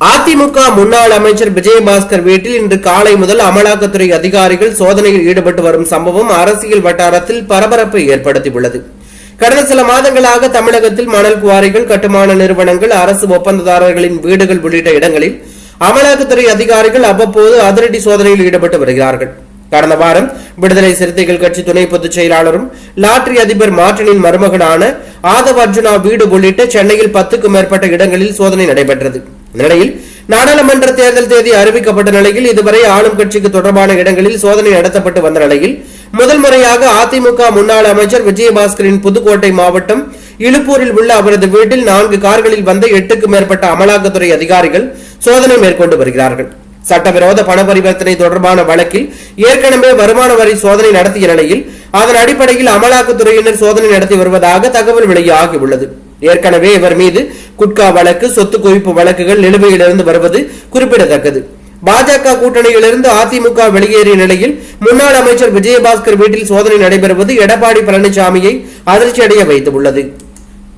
அதிமுக முன்னாள் அமைச்சர் விஜயபாஸ்கர் வீட்டில் இன்று காலை முதல் அமலாக்கத்துறை அதிகாரிகள் சோதனையில் ஈடுபட்டு வரும் சம்பவம் அரசியல் வட்டாரத்தில் பரபரப்பை ஏற்படுத்தியுள்ளது. கடந்த சில மாதங்களாக தமிழகத்தில் மணல் குவாரிகள் கட்டுமான நிறுவனங்கள் அரசு ஒப்பந்ததாரர்களின் வீடுகள் உள்ளிட்ட இடங்களில் அமலாக்கத்துறை அதிகாரிகள் அவ்வப்போது அதிரடி சோதனையில் ஈடுபட்டு வருகிறார்கள். கடந்த வாரம் விடுதலை சிறுத்தைகள் கட்சி துணை பொதுச் செயலாளரும் லாட்டரி அதிபர் மார்டினின் மருமகனான ஆதவ அர்ஜுனா வீடு உள்ளிட்ட சென்னையில் பத்துக்கும் மேற்பட்ட இடங்களில் சோதனை நடைபெற்றது. இந்த நாடாளுமன்ற தேர்தல் தேதி அறிவிக்கப்பட்ட நிலையில் இதுவரை ஆளும் கட்சிக்கு தொடர்பான இடங்களில் சோதனை நடத்தப்பட்டு வந்த நிலையில் முதல் முறையாக அதிமுக முன்னாள் அமைச்சர் விஜயபாஸ்கரின் புதுக்கோட்டை மாவட்டம் இழுப்பூரில் உள்ள அவரது வீட்டில் நான்கு கார்களில் வந்த எட்டுக்கும் மேற்பட்ட அமலாக்கத்துறை அதிகாரிகள் சோதனை மேற்கொண்டு வருகிறார்கள். சட்டவிரோத பண பரிவர்த்தனை தொடர்பான வழக்கில் ஏற்கனவே வருமான வரி சோதனை நடத்திய நிலையில் அதன் அடிப்படையில் அமலாக்கத்துறையினர் சோதனை நடத்தி வருவதாக தகவல் வெளியாகியுள்ளது ஏற்கனவே இவர் மீது குட்கா வழக்கு சொத்து குவிப்பு வழக்குகள் நிலுவையிலிருந்து வருவது குறிப்பிடத்தக்கது. பாஜக கூட்டணியிலிருந்து அதிமுக வெளியேறிய நிலையில் முன்னாள் அமைச்சர் விஜயபாஸ்கர் வீட்டில் சோதனை நடைபெறுவது எடப்பாடி பழனிசாமியை அதிர்ச்சியடைய வைத்துள்ளது.